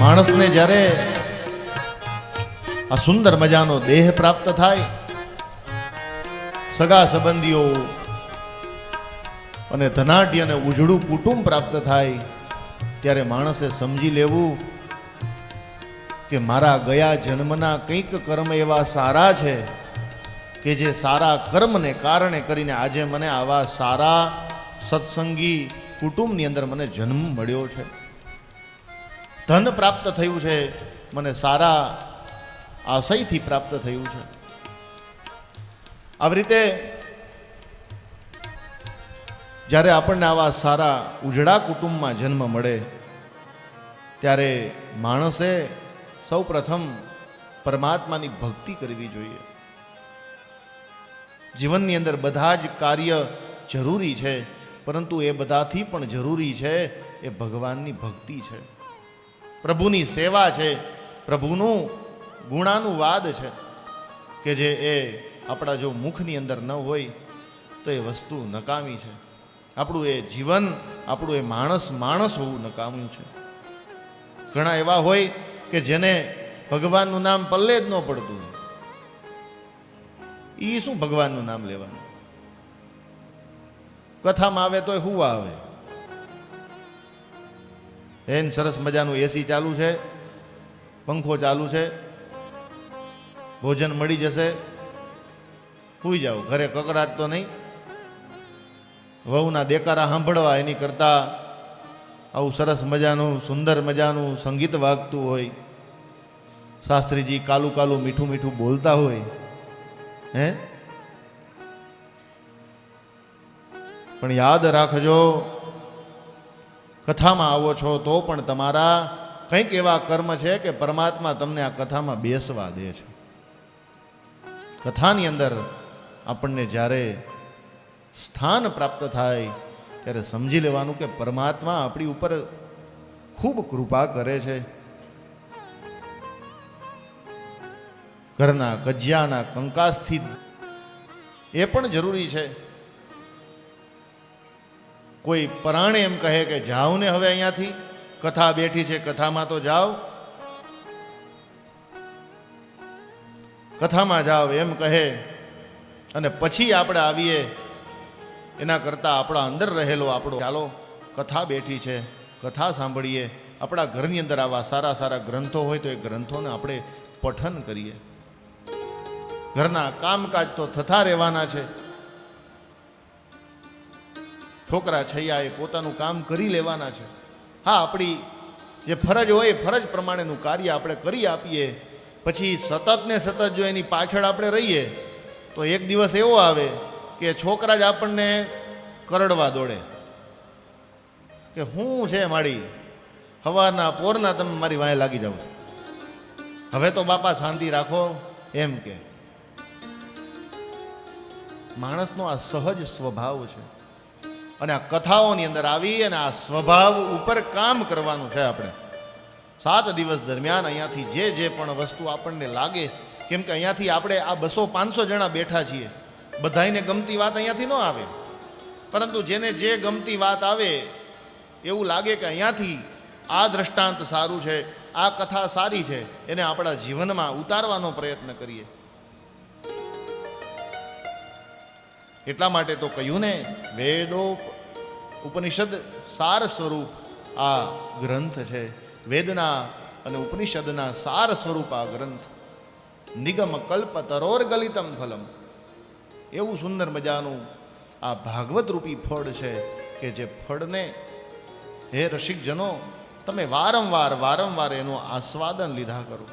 માણસને જ્યારે આ સુંદર મજાનો દેહ પ્રાપ્ત થાય, સગા સંબંધીઓ અને ધનાઢ્ય અને ઉજળું કુટુંબ પ્રાપ્ત થાય, ત્યારે માણસે સમજી લેવું કે મારા ગયા જન્મના કંઈક કર્મ એવા સારા છે કે જે સારા કર્મને કારણે કરીને આજે મને આવા સારા સત્સંગી કુટુંબની અંદર મને જન્મ મળ્યો છે. ધન પ્રાપ્ત થયું છે, મને સારા આશયથી પ્રાપ્ત થયું છે. આવી રીતે જ્યારે આપણને આવા સારા ઉજળા કુટુંબમાં જન્મ મળે, ત્યારે માણસે સૌ પ્રથમ પરમાત્માની ભક્તિ કરવી જોઈએ. જીવનની અંદર બધા જ કાર્ય જરૂરી છે, પરંતુ એ બધાથી પણ જરૂરી છે, એ ભગવાનની ભક્તિ છે. પ્રભુની સેવા છે, પ્રભુનું ગુણાનુવાદ છે કે જે એ આપણા જો મુખની અંદર ન હોય તો એ વસ્તુ નકામી છે. આપણું એ જીવન, આપણું એ માણસ માણસ હોવું નકામું છે. ઘણા એવા હોય કે જેને ભગવાનનું નામ પલ્લે જ ન પડતું એ શું ભગવાનનું નામ લેવાનું? કથામાં આવે તોય હું આવે. એન સરસ મજાનું એસી ચાલુ છે, પંખો ચાલુ છે, ભોજન મળી જશે. સુઈ જાઓ, ઘરે કકડાટ તો નહીં. વહુના દેકારા સાંભળવા એની કરતાં આવું સરસ મજાનું, સુંદર મજાનું સંગીત વાગતું હોય. શાસ્ત્રીજી કાલું કાલું મીઠું મીઠું બોલતા હોય. હે? પણ યાદ રાખજો કથામાં આવો છો તો પણ તમારા કંઈક એવા કર્મ છે કે પરમાત્મા તમને આ કથામાં બેસવા દે છે. કથાની અંદર આપણને જ્યારે સ્થાન પ્રાપ્ત થાય, ત્યારે સમજી લેવાનું કે પરમાત્મા આપણી ઉપર ખૂબ કૃપા કરે છે. ઘરના કજિયાના કંકાસથી એ પણ જરૂરી છે. કોઈ પરાણે એમ કહે કે જાઓ ને હવે અહીંયાથી. કથા બેઠી છે, કથામાં તો જાઓ. કથામાં જાઓ એમ કહે. અને પછી આપણે આવીએ. એના કરતાં આપણા અંદર રહેલો આપણો. ચાલો, કથા બેઠી છે, કથા સાંભળીએ. આપણા ઘરની અંદર આવા સારા સારા ગ્રંથો હોય તો એ ગ્રંથોને આપણે પઠન કરીએ. ઘરના કામકાજ તો થતા રહેવાના છે. છોકરા છૈયા એ પોતાનું કામ કરી લેવાના છે. હા, આપણી જે ફરજ હોય એ ફરજ પ્રમાણેનું કાર્ય આપણે કરી આપીએ. પછી સતત ને સતત જો એની પાછળ આપણે રહીએ, તો એક દિવસ એવો આવે કે છોકરા જ આપણને કરડવા દોડે. કે હું છે મારી? હવાના પોરના તમે મારી વાંહે લાગી જાઓ. હવે તો બાપા શાંતિ રાખો, એમ કે. માણસનો આ સહજ સ્વભાવ છે. અને આ કથાઓની અંદર આવી અને આ સ્વભાવ ઉપર કામ કરવાનું છે આપણે. સાત દિવસ દરમિયાન અહીંયાથી જે જે પણ વસ્તુ આપણને લાગે, કેમ કે અહીંયાથી આપણે આ બસો પાંચસો જણા બેઠા છીએ. બધાઈને ગમતી વાત અહીંયાથી ન આવે. પરંતુ જેને જે ગમતી વાત આવે, એવું લાગે કે અહીંયાથી આ દ્રષ્ટાંત સારું છે, આ કથા સારી છે, એને આપણા જીવનમાં ઉતારવાનો પ્રયત્ન કરીએ. એટલા માટે તો કહ્યું ને, વેદો ઉપનિષદ સાર સ્વરૂપ આ ગ્રંથ છે. વેદના અને ઉપનિષદના સાર સ્વરૂપ આ ગ્રંથ. નિગમ કલ્પ તરોર ગલિતમ ફલમ. એવું સુંદર મજાનું આ ભાગવત રૂપી ફળ છે કે જે ફળને, હે રસિકજનો, તમે વારંવાર વારંવાર એનું આસ્વાદન લીધા કરો.